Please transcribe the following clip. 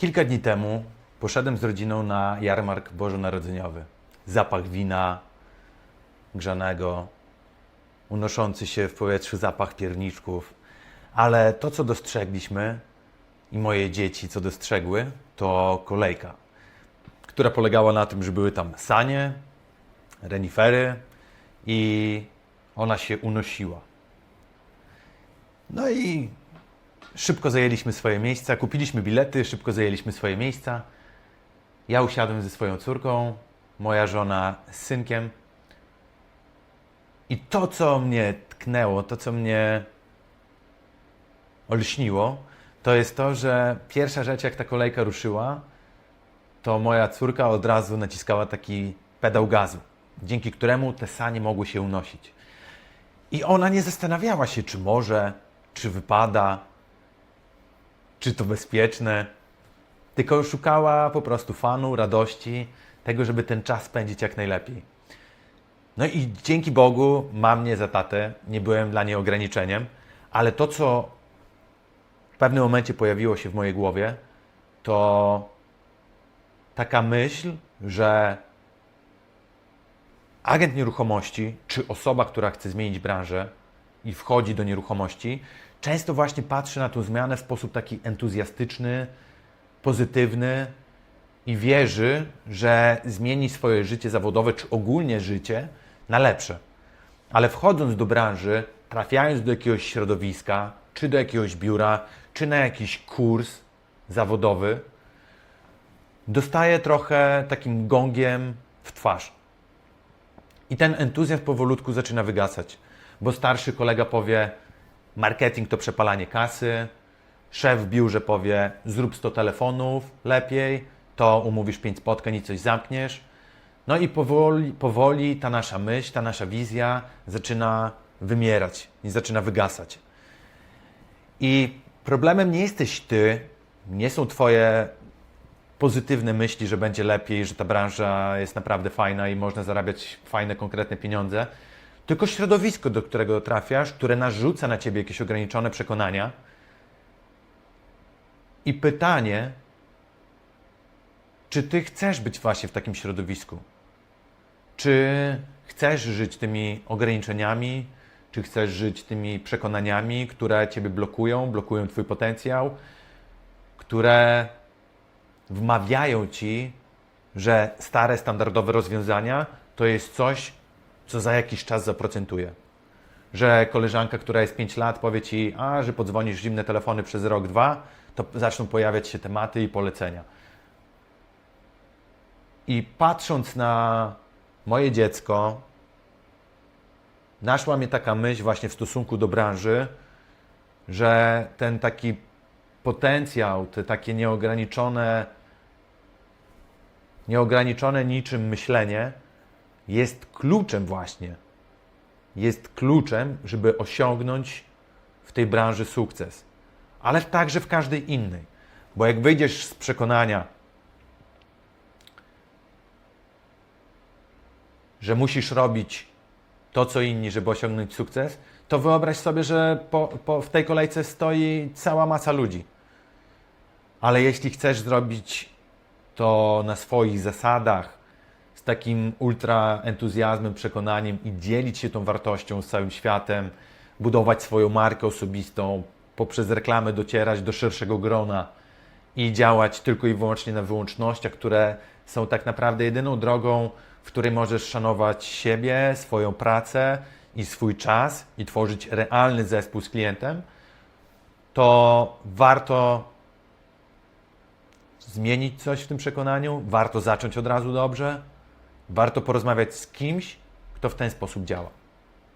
Kilka dni temu poszedłem z rodziną na jarmark bożonarodzeniowy. Zapach wina grzanego, unoszący się w powietrzu zapach pierniczków. Ale to, co dostrzegliśmy i moje dzieci, co dostrzegły, to kolejka, która polegała na tym, że były tam sanie, renifery i ona się unosiła. No i szybko zajęliśmy swoje miejsca, kupiliśmy bilety, szybko zajęliśmy swoje miejsca. Ja usiadłem ze swoją córką, moja żona z synkiem. I to, co mnie tknęło, to, co mnie olśniło, to jest to, że pierwsza rzecz, jak ta kolejka ruszyła, to moja córka od razu naciskała taki pedał gazu, dzięki któremu te sanie mogły się unosić. I ona nie zastanawiała się, czy może, czy wypada, czy to bezpieczne, tylko szukała po prostu fanu, radości, tego, żeby ten czas spędzić jak najlepiej. No i dzięki Bogu mam mnie za tatę, nie byłem dla niej ograniczeniem, ale to, co w pewnym momencie pojawiło się w mojej głowie, to taka myśl, że agent nieruchomości, czy osoba, która chce zmienić branżę i wchodzi do nieruchomości, często właśnie patrzy na tą zmianę w sposób taki entuzjastyczny, pozytywny i wierzy, że zmieni swoje życie zawodowe, czy ogólnie życie na lepsze. Ale wchodząc do branży, trafiając do jakiegoś środowiska, czy do jakiegoś biura, czy na jakiś kurs zawodowy, dostaje trochę takim gongiem w twarz. I ten entuzjazm powolutku zaczyna wygasać, bo starszy kolega powie: marketing to przepalanie kasy, szef w biurze powie: zrób 100 telefonów lepiej, to umówisz 5 spotkań i coś zamkniesz. No i powoli, powoli ta nasza myśl, ta nasza wizja zaczyna wymierać i zaczyna wygasać. I problemem nie jesteś ty, nie są twoje pozytywne myśli, że będzie lepiej, że ta branża jest naprawdę fajna i można zarabiać fajne, konkretne pieniądze, tylko środowisko, do którego trafiasz, które narzuca na ciebie jakieś ograniczone przekonania. I pytanie, czy ty chcesz być właśnie w takim środowisku? Czy chcesz żyć tymi ograniczeniami? Czy chcesz żyć tymi przekonaniami, które ciebie blokują, blokują twój potencjał, które wmawiają ci, że stare, standardowe rozwiązania to jest coś, co za jakiś czas zaprocentuje. Że koleżanka, która jest 5 lat, powie ci, a że podzwonisz zimne telefony przez rok, dwa, to zaczną pojawiać się tematy i polecenia. I patrząc na moje dziecko, naszła mnie taka myśl właśnie w stosunku do branży, że ten taki potencjał, te takie nieograniczone, nieograniczone niczym myślenie jest kluczem właśnie. Jest kluczem, żeby osiągnąć w tej branży sukces, ale także w każdej innej. Bo jak wyjdziesz z przekonania, że musisz robić to, co inni, żeby osiągnąć sukces, to wyobraź sobie, że po, po, w tej kolejce stoi cała masa ludzi. Ale jeśli chcesz zrobić to na swoich zasadach, z takim ultra entuzjazmem, przekonaniem i dzielić się tą wartością z całym światem, budować swoją markę osobistą, poprzez reklamę docierać do szerszego grona i działać tylko i wyłącznie na wyłącznościach, które są tak naprawdę jedyną drogą, w której możesz szanować siebie, swoją pracę i swój czas i tworzyć realny zespół z klientem, to warto zmienić coś w tym przekonaniu, warto zacząć od razu dobrze, warto porozmawiać z kimś, kto w ten sposób działa.